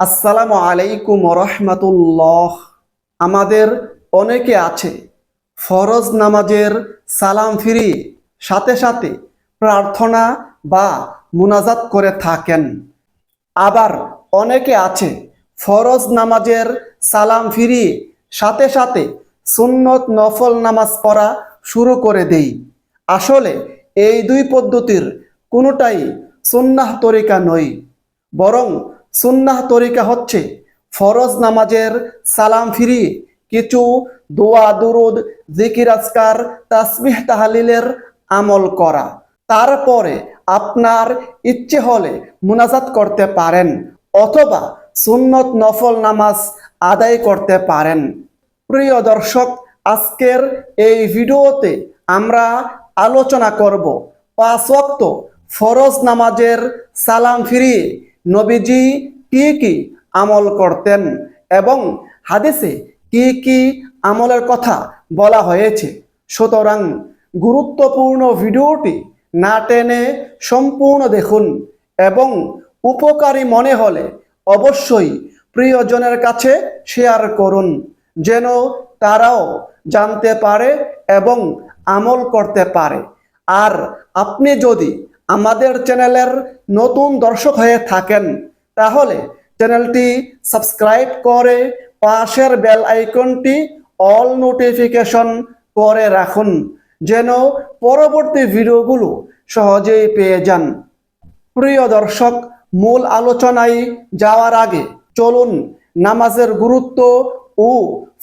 আসসালামু আলাইকুম রহমতুল্লাহ আমাদের অনেকে আছে, ফরজ নামাজের সালাম ফিরি সাথে সাথে প্রার্থনা বা মুনাজাত করে থাকেন। আবার অনেকে আছে, ফরজ নামাজের সালাম ফিরি সাথে সাথে সুন্নত নফল নামাজ পড়া শুরু করে দেই। আসলে এই দুই পদ্ধতির কোনোটাই সুন্নাহ তরিকা নয়, বরং সুন্নাহ তরিকা হচ্ছে ফরজ নামাজের সালাম ফিরি কিছু দোয়া, দুরুদ, জিকির, আজকার তাসমিহ তাহালিলের আমল করা। তারপরে আপনার ইচ্ছে হলে মুনাজাত করতে পারেন অথবা সুন্নত নফল নামাজ আদায় করতে পারেন। প্রিয় দর্শক, আজকের এই ভিডিওতে আমরা আলোচনা করব পাঁচ ওয়াক্ত ফরজ নামাজের সালাম ফিরিয়ে নবীজি কি কি আমল করতেন এবং হাদিসে কি কি আমলের কথা বলা হয়েছে? সুতরাং গুরুত্বপূর্ণ ভিডিওটি না টেনে সম্পূর্ণ দেখুন এবং উপকারী মনে হলে অবশ্যই প্রিয়জনের কাছে শেয়ার করুন, যেন তারাও জানতে পারে এবং আমল করতে পারে। আর আপনি যদি আমাদের চ্যানেলের নতুন দর্শক হয়ে থাকেন, তাহলে চ্যানেলটি সাবস্ক্রাইব করে পাশের বেল আইকনটি অল নোটিফিকেশন করে রাখুন, যেন পরবর্তী ভিডিওগুলো সহজেই পেয়ে যান। প্রিয় দর্শক, মূল আলোচনায় যাওয়ার আগে চলুন নামাজের গুরুত্ব ও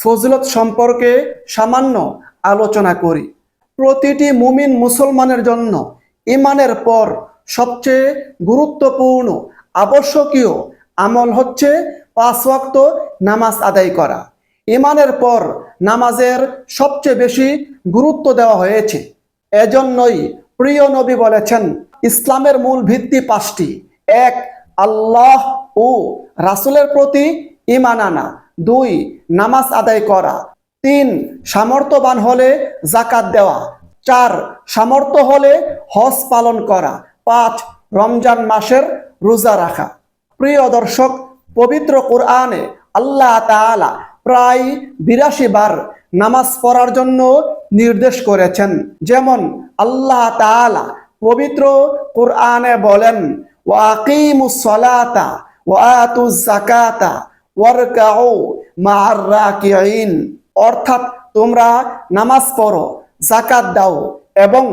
ফজলত সম্পর্কে সামান্য আলোচনা করি। প্রতিটি মুমিন মুসলমানের জন্য ইমানের পর সবচেয়ে গুরুত্বপূর্ণ আবশ্যকীয় আমল হচ্ছে পাঁচ ওয়াক্ত নামাজ আদায় করা। ইমানের পর নামাজের সবচেয়ে বেশি গুরুত্ব দেওয়া হয়েছে। এজন্যই প্রিয় নবী বলেছেন, ইসলামের মূল ভিত্তি পাঁচটি। এক, আল্লাহ ও রাসুলের প্রতি ইমান আনা। দুই, নামাজ আদায় করা। তিন, সামর্থ্যবান হলে জাকাত দেওয়া। চার, সামর্থ্য হলে হজ পালন করা। পাঁচ, রমজান মাসের রোজা রাখা। প্রিয় দর্শক, পবিত্র কোরআনে আল্লাহ তাআলা প্রায় বিরাশি বার নামাজ পড়ার জন্য নির্দেশ করেছেন। যেমন আল্লাহ তাআলা পবিত্র কোরআনে বলেন ওয়াকিমুস সালাতা ওয়াতুজ যাকাতা ওয়ারকাউ রাকিঈন। অর্থাৎ তোমরা নামাজ পড়ো। জাকাত দাও এবং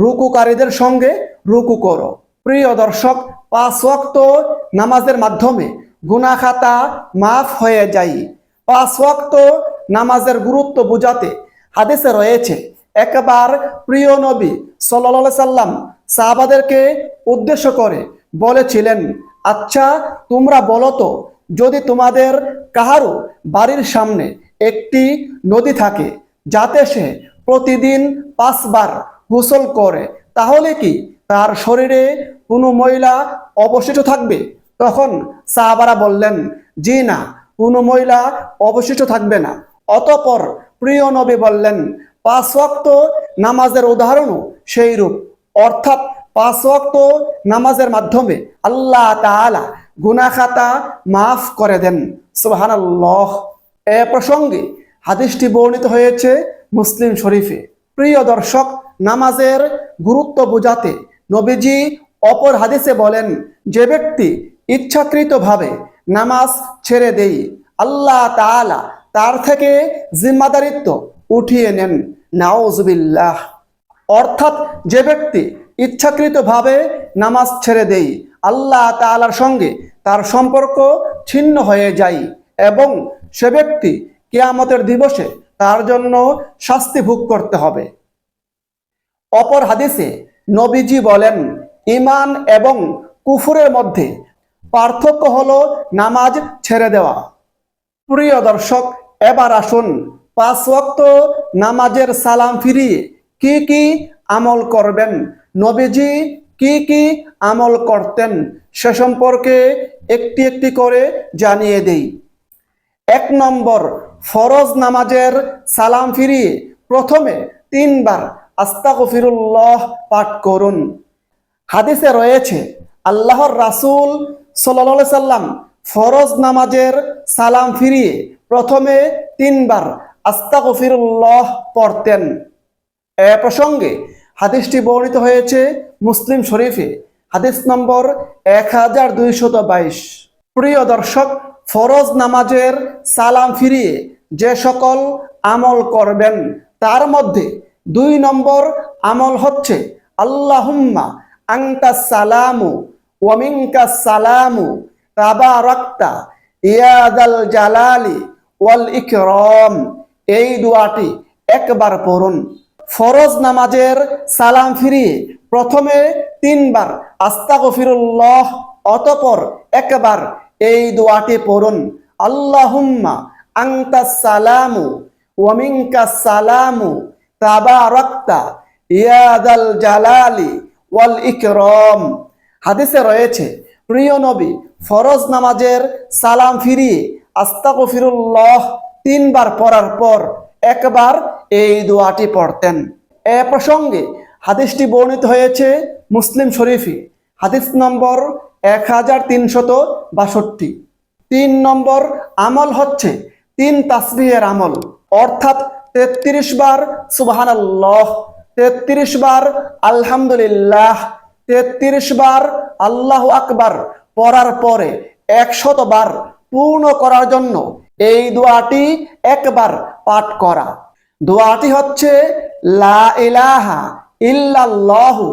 রুকুকারীদের সঙ্গে রুকু করো। প্রিয় দর্শক, পাঁচ ওয়াক্ত নামাজের মাধ্যমে গুনাহ খাতা মাফ হয়ে যায়। পাঁচ ওয়াক্ত নামাজের গুরুত্ব বুঝাতে হাদিসে রয়েছে, একবার প্রিয় নবী সাল্লাল্লাহু সাল্লাম সাহাবাদেরকে উদ্দেশ্য করে বলেছিলেন আচ্ছা তোমরা বলো তো, যদি তোমাদের কাহারও বাড়ির সামনে একটি নদী থাকে, যাতে সে প্রতিদিন পাঁচবার গোসল করে, তাহলে কি তার শরীরে কোনো ময়লা অবশিষ্ট থাকবে? তখন সাহাবারা বললেন, জি না, কোনো ময়লা অবশিষ্ট থাকবে না। অতপর প্রিয় নবী বললেন, পাঁচ ওয়াক্ত নামাজের উদাহরণও সেই রূপ অর্থাৎ পাঁচ ওয়াক্ত নামাজের মাধ্যমে আল্লাহ তাআলা গুনাহ খাতা মাফ করে দেন। সুবহানাল্লাহ। এ প্রসঙ্গে হাদিসটি বর্ণিত হয়েছে মুসলিম শরীফে। প্রিয় দর্শক, নামাজের গুরুত্ব বোঝাতে নবীজি অপর হাদিসে বলেন, যে ব্যক্তি ইচ্ছাকৃতভাবে নামাজ ছেড়ে দেই, আল্লাহ তাআলা তার থেকে জিম্মাদারিত্ব উঠিয়ে নেন। নাওজবিল্লাহ অর্থাৎ যে ব্যক্তি ইচ্ছাকৃতভাবে নামাজ ছেড়ে দেই, আল্লাহ তাআলার সঙ্গে তার সম্পর্ক ছিন্ন হয়ে যায় এবং সে ব্যক্তি কেয়ামতের দিবসে তার জন্য শাস্তি ভোগ করতে হবে। অপর হাদিসে নবীজি বলেন ইমান এবং কুফুরের মধ্যে পার্থক্য হলো নামাজ ছেড়ে দেওয়া। প্রিয় দর্শক, এবার আসুন পাঁচ ওয়াক্ত নামাজের সালাম ফিরিয়ে কি কি আমল করবেন, নবীজি কি কি আমল করতেন সে সম্পর্কে একটি একটি করে জানিয়ে দেই। এক নম্বর ফরজ নামাজের সালাম ফিরিয়ে প্রথমে তিনবার আস্তাগফিরুল্লাহ পাঠ করুন। হাদিসে রয়েছে, আল্লাহর রাসূল আলাইহি সাল্লাম ফরজ নামাজের সালাম ফিরিয়ে প্রথমে তিনবার আস্তাগফিরুল্লাহ পড়তেন। এ প্রসঙ্গে হাদিসটি বর্ণিত হয়েছে মুসলিম শরীফে, হাদিস নম্বর এক হাজার বাইশ। প্রিয় দর্শক ফরজ নামাজের সালাম ফিরিয়ে যে সকল আমল করবেন, তার মধ্যে দুই নম্বর আমল হচ্ছে, আল্লাহুম্মা আংতা সালামু ওয়ামিংকা সালামু তাবারাকতা, ইয়াদাল জালালি ওয়াল ইকরম। এই দোয়াটি একবার পড়ুন। ফরজ নামাজের সালাম ফিরিয়ে প্রথমে তিনবার আস্তাগফিরুল্লাহ, অতপর একবার এই দোয়াটি পড়ুন, আল্লাহুম্মা আংতা সালামু ওয়ামিনকা সালামু তাবারাকতা ইয়াদাল জালালি ওয়াল ইকরাম। হাদিসে রয়েছে, প্রিয় নবী, ফরজ নামাজের সালাম ফিরিয়ে আস্তাগফিরুল্লাহ তিনবার পড়ার পর একবার এই দোয়াটি পড়তেন। এ প্রসঙ্গে হাদিসটি বর্ণিত হয়েছে মুসলিম শরীফে। হাদিস নম্বর এক হাজার তিনশত বাষট্টি। তিন নম্বর আমল হচ্ছে তিন তাসবিহের আমল, অর্থাৎ তেত্রিশ বার সুবাহান আল্লাহ তেত্রিশ বার আলহামদুলিল্লাহ, তেত্রিশ বার আল্লাহ আকবার পড়ার পরে একশত বার পূর্ণ করার জন্য এই দোয়াটি একবার পাঠ করা। দোয়াটি হচ্ছে লা ইলাহা ইল্লাল্লাহু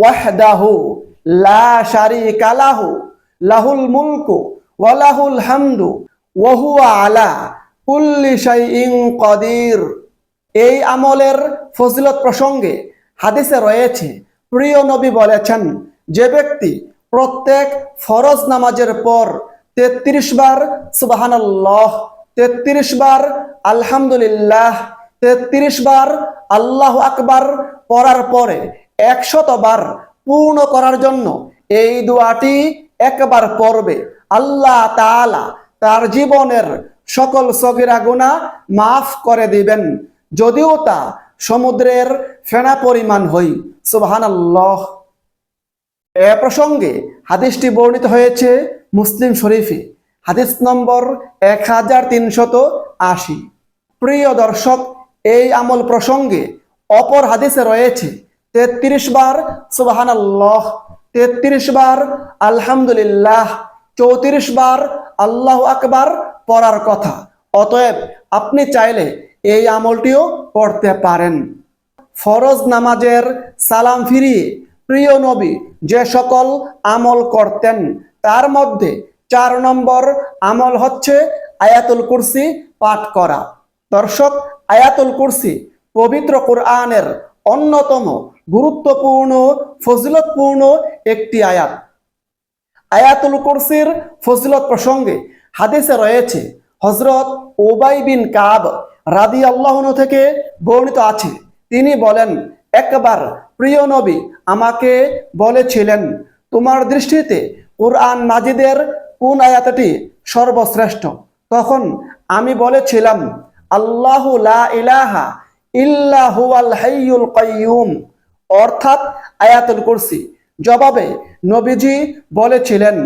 ওয়াহদাহু। লা শারিকা লাহু, লাহুল মুলকু ওয়া লাহুল হামদু ওয়া হুয়া আলা কুল্লি শাইইন কদির। এই আমলের ফজিলত প্রসঙ্গে হাদিসে রয়েছে, প্রিয় নবী বলেছেন, যে ব্যক্তি প্রত্যেক ফরজ নামাজের পর তেত্রিশ বার সুবাহানাল্লাহ, তেত্রিশ বার আলহামদুলিল্লাহ, তেত্রিশ বার আল্লাহ আকবার পড়ার পরে একশত বার পূর্ণ করার জন্য এই দোয়াটি একবার পড়বে। আল্লাহ তাআলা তার জীবনের সকল সগিরা গুণা মাফ করে দিবেন। যদিও তা সমুদ্রের ফেনা পরিমাণ হই। সুবাহান আল্লাহ এ প্রসঙ্গে হাদিসটি বর্ণিত হয়েছে মুসলিম শরীফে। হাদিস নম্বর এক হাজার আশি। প্রিয় দর্শক, এই আমল প্রসঙ্গে অপর হাদিসে রয়েছে তেত্রিশ বার সুবাহান আল্লাহ তেত্রিশ বার, আলহামদুলিল্লাহ। চৌত্রিশ বার, আল্লাহ আকবার, পড়ার কথা। অতএব আপনি চাইলে এই আমলটিও পড়তে পারেন। ফরজ নামাজের সালাম ফিরিয়ে প্রিয় নবী যে সকল আমল করতেন, তার মধ্যে চার নম্বর আমল হচ্ছে আয়াতুল কুরসি পাঠ করা। দর্শক, আয়াতুল কুরসি পবিত্র কোরআনের অন্যতম গুরুত্বপূর্ণ, ফজিলতপূর্ণ একটি আয়াত। আয়াতুল কুরসির ফজিলত প্রসঙ্গে হাদিসে রয়েছে হজরত ওবাই বিন কাব রাদি আল্লাহন থেকে বর্ণিত আছে। তিনি বলেন, একবার প্রিয় নবী আমাকে বলেছিলেন, তোমার দৃষ্টিতে কোরআন মাজিদের কোন আয়াতটি সর্বশ্রেষ্ঠ? তখন আমি বলেছিলাম, আল্লাহু লা ইলাহা ইল্লা হুয়াল হাইয়ুল কাইয়ুম। অর্থাৎ আয়াতুল কুরসি। জবাবে নবীজি বলেছিলেন,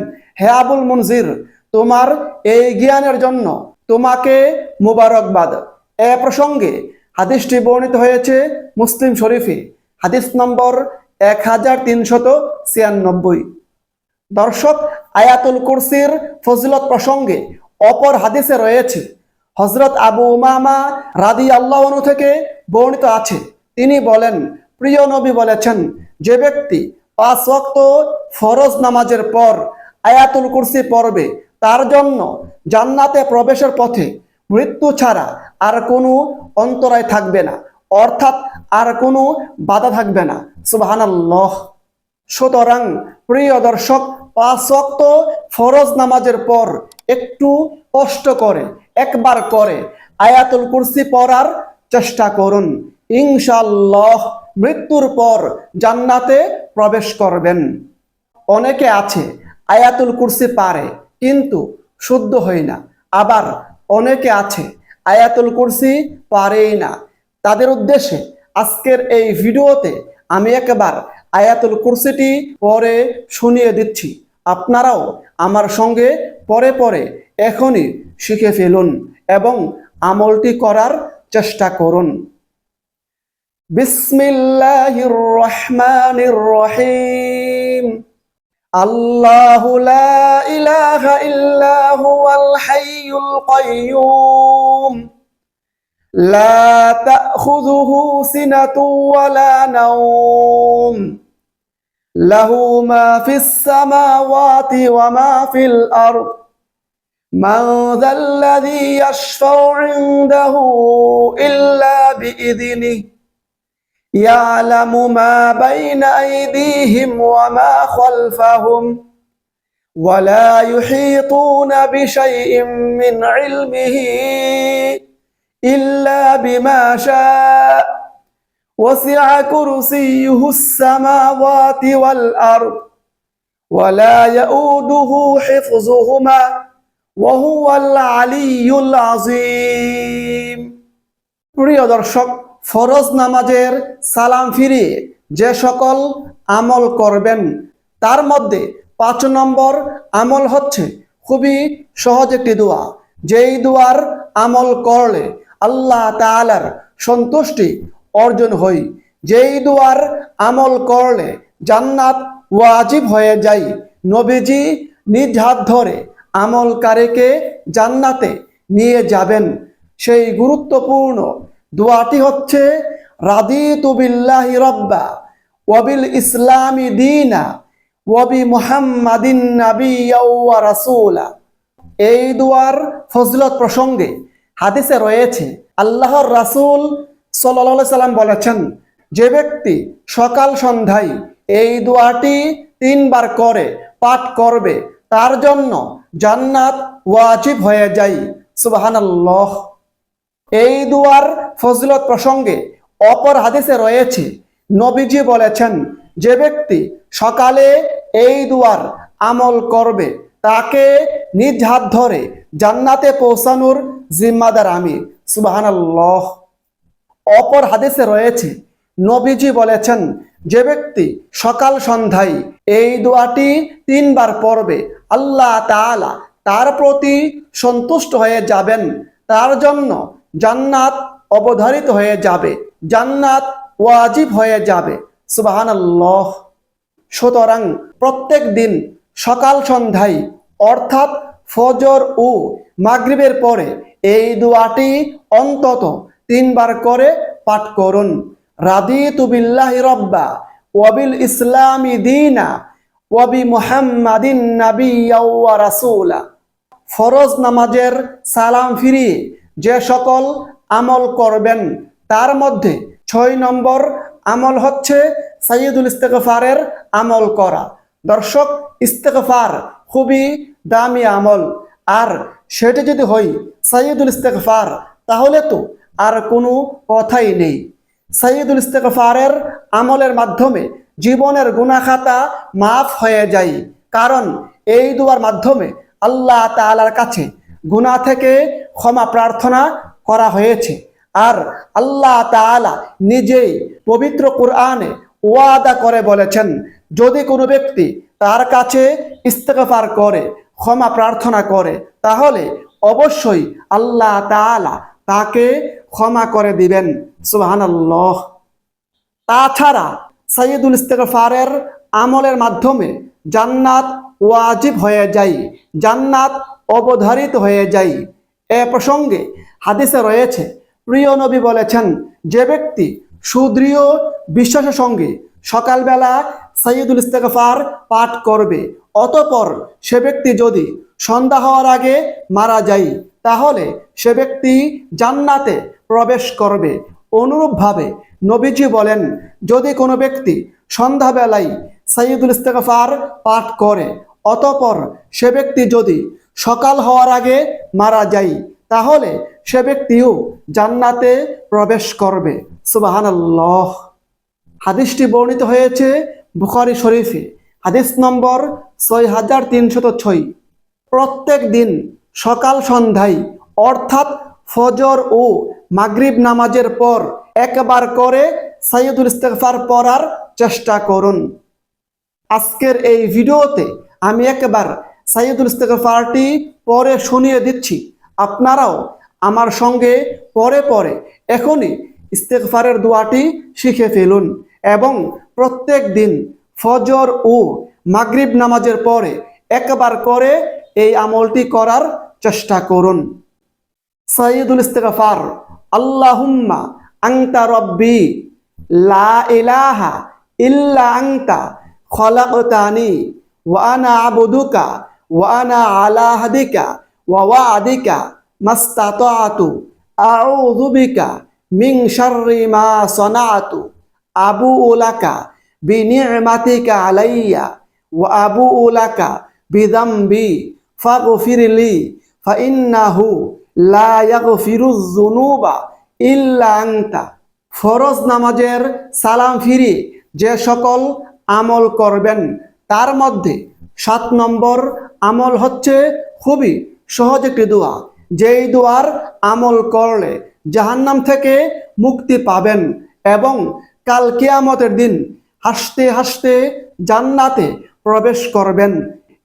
হে আবুল মুনজির, তোমার এই জ্ঞানের জন্য তোমাকে মুবারকবাদ। এ প্রসঙ্গে হাদিসটি বর্ণিত হয়েছে মুসলিম শরীফে। হাদিস নম্বর এক হাজার তিনশত ছিয়ানব্বই। দর্শক, আয়াতুল কুরসির ফজিলত প্রসঙ্গে অপর হাদিসে রয়েছে হজরত আবু উমামা রাদি আল্লাহ থেকে বর্ণিত আছে। তিনি বলেন প্রিয় নবী বলেছেন, যে ব্যক্তি পাঁচ ওয়াক্ত ফরজ নামাজের পর আয়াতুল কুরসি পড়বে, তার জন্য জান্নাতে প্রবেশের পথে মৃত্যু ছাড়া আর কোনো অন্তরায় থাকবে না, অর্থাৎ আর কোনো বাধা থাকবে না। সুবহানাল্লাহ। সুতরাং প্রিয় দর্শক, পাঁচ ওয়াক্ত ফরজ নামাজের পর একটু কষ্ট করে, একবার করে আয়াতুল কুরসি পড়ার চেষ্টা করুন। ইনশাল্লাহ মৃত্যুর পর জান্নাতে প্রবেশ করবেন। অনেকে আছে, আয়াতুল কুরসি পারে, কিন্তু শুদ্ধ হয় না। আবার অনেকে আছে, আয়াতুল কুরসি পারেই না। তাদের উদ্দেশ্যে আজকের এই ভিডিওতে আমি একবার আয়াতুল কুরসিটি পরে শুনিয়ে দিচ্ছি। আপনারাও আমার সঙ্গে পরে পরে এখনই শিখে ফেলুন এবং আমলটি করার চেষ্টা করুন। বিসমিল্লাহির রহমানির রহিম আল্লাহু লা ইলাহা ইল্লা হুয়াল হাইয়ুল কাইয়্যুম لا تأخذه سنة ولا نوم له ما في السماوات وما في الأرض من ذا الذي يشفع عنده إلا بإذنه يعلم ما بين أيديهم وما خلفهم ولا يحيطون بشيء من علمه إلا بما شاء وسع كرسيه السماوات والأرض ولا يؤوده حفظهما وهو العلي العظيم প্রিয় দর্শক ফরজ নামাজের সালাম ফিরিয়ে যে সকল আমল করবেন, তার মধ্যে পাঁচ নম্বর আমল হচ্ছে খুবই সহজ একটি দোয়া। যেই দোয়ার আমল করলে আল্লাহ তাআলার সন্তুষ্টি অর্জন হই যেই দোয়ার আমল করলে জান্নাত ওয়াজিব হয়ে যাই নবীজি নিজ হাত ধরে আমলকারীকে জান্নাতে নিয়ে যাবেন। সেই গুরুত্বপূর্ণ দোয়াটি হচ্ছে, রাদিতু বিল্লাহি রব্বা ওয়াবিল ইসলামি দিনা ওয়াবি মুহাম্মাদিন নাবিয়্যা ওয়া রাসূলা। এই দুয়ার ফজলত প্রসঙ্গে হাদিসে রয়েছে, আল্লাহর রাসূল সাল্লাল্লাহু সাল্লাম বলেছেন, যে ব্যক্তি সকাল সন্ধ্যায় এই দোয়াটি তিনবার করে পাঠ করবে, তার জন্য জান্নাত ওয়াজিব হয়ে যায়। সুবহানাল্লাহ। এই দুয়ার ফজলত প্রসঙ্গে অপর হাদিসে রয়েছে। নবীজি বলেছেন, যে ব্যক্তি সকালে এই দুয়ার আমল করবে, তাকে নিজ হাত ধরে জান্নাতে পৌঁছানোর জিম্মাদার আমি। সুবাহানাল্লাহ। অপর হাদিসে রয়েছে, নবীজি বলেছেন, যে ব্যক্তি সকাল সন্ধ্যায় এই দোয়াটি তিনবার পড়বে, আল্লাহ তাআলা তার প্রতি সন্তুষ্ট হয়ে যাবেন। তার জন্য জান্নাত অবধারিত হয়ে যাবে। জান্নাত ওয়াজিব হয়ে যাবে। সুবাহানাল্লাহ। সুতরাং প্রত্যেক দিন সকাল সন্ধ্যায়, অর্থাৎ ফজর ও মাগরিবের পরে এই দোয়াটি অন্তত তিনবার করে পাঠ করুন। রাদিতু বিল্লাহি রব্বা ওয়াবিল ইসলামি দিনা ওয়াবি মুহাম্মাদিন নাবিয়্যা ওয়া রাসূলা। ফরজ নামাজের সালাম ফিরিয়ে যে সকল আমল করবেন, তার মধ্যে ছয় নম্বর আমল হচ্ছে সাইয়দুল ইস্তেগফারের আমল করা। দর্শক, ইস্তেগফার খুবই দামি আমল। আর সেটি যদি হই সাইয়দুল ইস্তেগফার, তাহলে তো আর কোনো কথাই নেই। সাইয়দুল ইস্তেগফারের আমলের মাধ্যমে জীবনের গুনাখাতা মাফ হয়ে যায়। কারণ এই দুয়ার মাধ্যমে আল্লাহ তাআলার কাছে গুনাহ থেকে ক্ষমা প্রার্থনা করা হয়েছে। আর আল্লাহ তাআলা নিজেই পবিত্র কোরআনে ওয়াদা করে বলেছেন, যদি কোনো ব্যক্তি তার কাছে ইস্তেগফার করে, ক্ষমা প্রার্থনা করে, তাহলে অবশ্যই আল্লাহ তাআলা তাকে ক্ষমা করে দিবেন। সুবহানাল্লাহ। তাছাড়া সাইয়দুল ইস্তেগফারের আমলের মাধ্যমে জান্নাত ওয়াজিব হয়ে যায়, জান্নাত অবধারিত হয়ে যায়। এ প্রসঙ্গে হাদিসে রয়েছে, প্রিয় নবী বলেছেন, যে ব্যক্তি সুদৃঢ় বিশ্বাসের সঙ্গে সকালবেলা সাইয়দুল ইস্তেগফার পাঠ করবে, অতপর সে ব্যক্তি যদি সন্ধ্যা হওয়ার আগে মারা যায়, তাহলে সে ব্যক্তি জান্নাতে প্রবেশ করবে। অনুরূপভাবে নবীজি বলেন, যদি কোনো ব্যক্তি সন্ধ্যাবেলায় সাইয়দুল ইস্তেগফার পাঠ করে, অতপর সে ব্যক্তি যদি সকাল হওয়ার আগে মারা যাই, তাহলে সে ব্যক্তিও জান্নাতে প্রবেশ করবে। সুবাহানাল্লাহ। হাদিসটি বর্ণিত হয়েছে বুখারি শরীফে। হাদিস নম্বর ছয় হাজার তিনশত ছয়। প্রত্যেক দিন সকাল সন্ধ্যায়, অর্থাৎ ফজর ও মাগরিব নামাজের পর একবার করে সাইয়দুল ইস্তেগফার পড়ার চেষ্টা করুন। আজকের এই ভিডিওতে আমি একবার সাইয়দুল ইস্তেগফারটি পরে শুনিয়ে দিচ্ছি। আপনারাও আমার সঙ্গে পরে পরে এখনই ইস্তেগফারের দোয়াটি শিখে ফেলুন এবং প্রত্যেক দিন ফজর ও মাগরিব নামাজের পরে একবার করে এই আমলটি করার চেষ্টা করুন। সাইয়দুল ইস্তেগফার, আল্লাহুম্মা আংতা রব্বি লা ইলাহা ইল্লা আংতা খলাকতানি ওয়া আনা আবুদুকা ওয়া আনা আলা হাদিকা, ওয়া মা সানাতু, আবু লাকা বিনি'মাতিকা আলাইয়া আবু লাকা বিযামবি ফাগফিরলি ফাইন্নাহু লা ইয়াগফিরুয যুনুবা ইল্লা আনতা। ফরজ নামাজের সালাম ফিরি যে সকল আমল করবেন, তার মধ্যে সাত নম্বর আমল হচ্ছে খুবই সহজ একটি দোয়া। যেই দোয়ার আমল করলে জাহান্নাম থেকে মুক্তি পাবেন এবং কাল কিয়ামতের দিন হাসতে হাসতে জান্নাতে প্রবেশ করবেন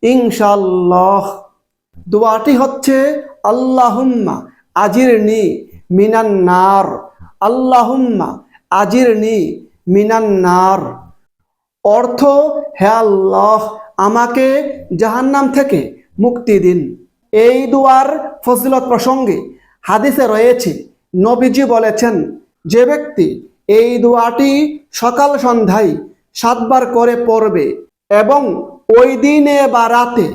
ইনশাল্লাহ দোয়াটি হচ্ছে, আল্লাহুম্মা আজিরনি মিনান নার। আল্লাহুম্মা আজিরনি মিনান নার। অর্থ, হে আল্লাহ আমাকে জাহান্নাম থেকে মুক্তি দিন। এই দুয়ার ফজিলত প্রসঙ্গে হাদিসে রয়েছে, নবীজি বলেছেন, যে ব্যক্তি এই দোয়াটি সকাল সন্ধ্যায় সাতবার করে পড়বে এবং ওই দিনে বা রাতে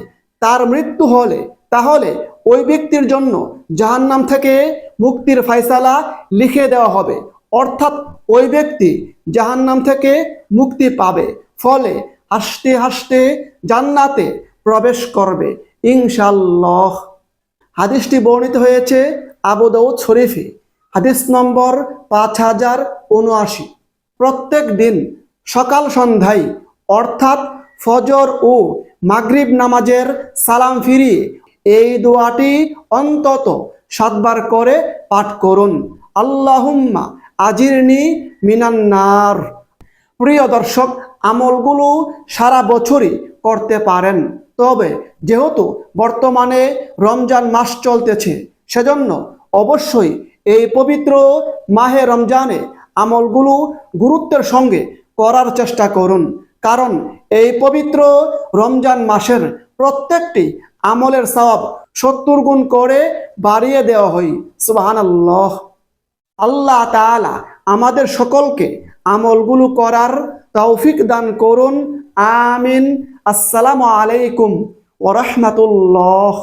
তার মৃত্যু হলে, তাহলে ওই ব্যক্তির জন্য জাহান্নাম থেকে মুক্তির ফয়সালা লিখে দেওয়া হবে। অর্থাৎ ওই ব্যক্তি জাহান্নাম থেকে মুক্তি পাবে। ফলে হাসতে হাসতে জান্নাতে প্রবেশ করবে ইনশাল্লাহ হাদিসটি বর্ণিত হয়েছে আবু দাউদ শরীফে, হাদিস নম্বর পাঁচ হাজার উনআশি। প্রত্যেক দিন সকাল সন্ধ্যায়, অর্থাৎ ফজর ও মাগরিব নামাজের সালাম ফিরিয়ে এই দোয়াটি অন্তত সাতবার করে পাঠ করুন। আল্লাহুম্মা আজিরনি মিনান্নার। প্রিয় দর্শক আমলগুলো সারা বছরই করতে পারেন। তবে যেহেতু বর্তমানে রমজান মাস চলতেছে, সেজন্য অবশ্যই এই পবিত্র মাহে রমজানে আমলগুলো গুরুত্বের সঙ্গে করার চেষ্টা করুন। কারণ এই পবিত্র রমজান মাসের প্রত্যেকটি আমলের সওয়াব সত্তর গুণ করে বাড়িয়ে দেওয়া হয়। সুবাহান আল্লাহ আল্লাহ তাআলা আমাদের সকলকে আমলগুলো করার তৌফিক দান করুন। আমিন। আসসালামু আলাইকুম ওরহমতুল্লাহ